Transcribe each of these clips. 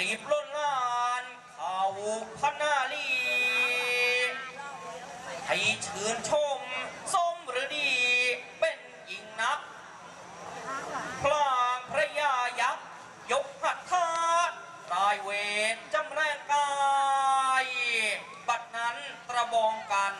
รีบล้นลานเข้าพนาลีให้ชื่นชมสมหรือดีเป็นหญิงนักพลางพระยายักษ์ยกหัตถาตายเวรจำแรงกาย บัดนั้นตระบองกัน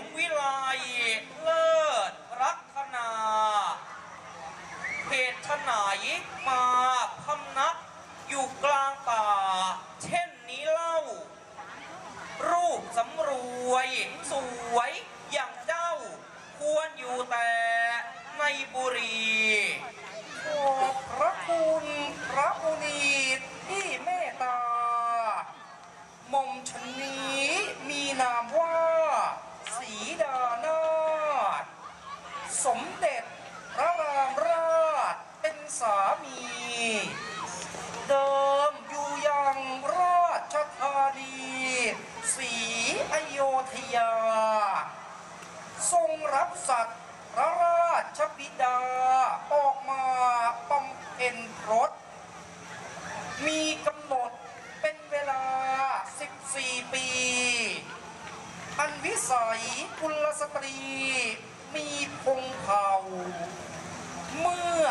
มวิไลเลิศรักนาเหตุไหนมาพำนักอยู่กลางป่า เช่นนี้เล่า รูปสำรวย สวยอย่างเจ้า ควรอยู่แต่ในบุรีขอบพระคุณพระมุนีที่เมตตาหม่อมชนนี้มีนามว่า สีดานาถ สมเด็จพระรามราชเป็นสามี เดิมอยู่ยังราชธานีศรีอโยธยา ทรงรับสัตว์พระราชบิดาออกมาบำเพ็ญพรตมีกำหนดเป็นเวลา 14 ปี อันวิสัยกุลสตรีมี พงเผาเมื่อ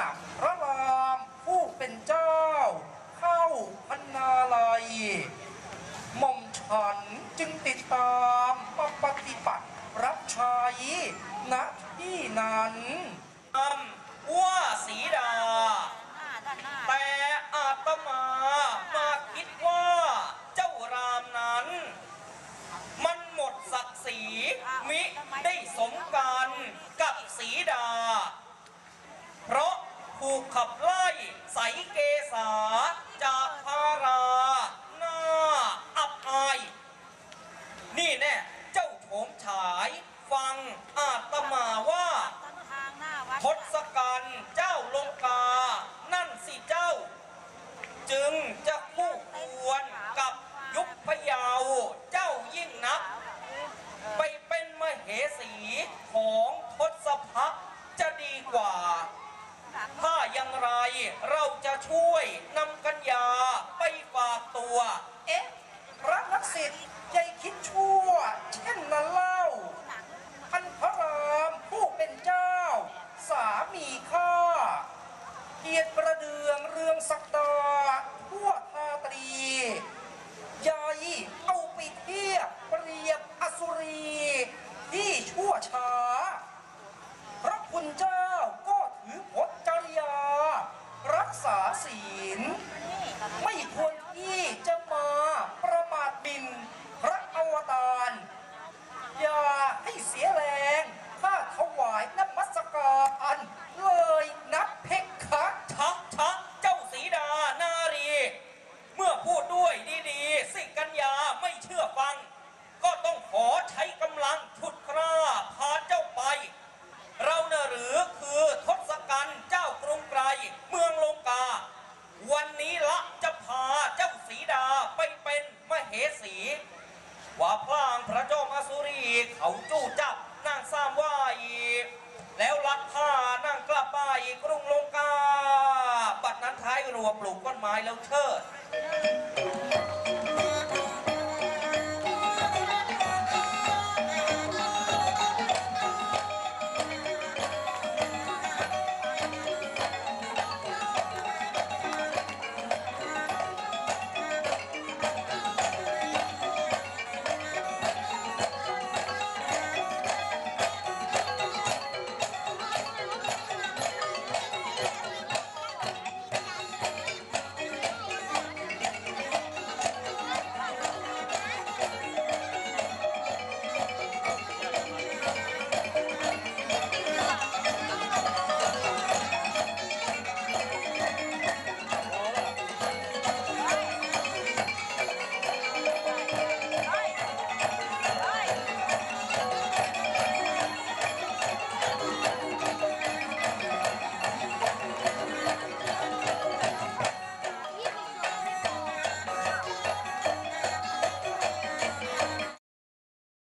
ท้ายรัวปลูกต้นไม้แล้วเชิด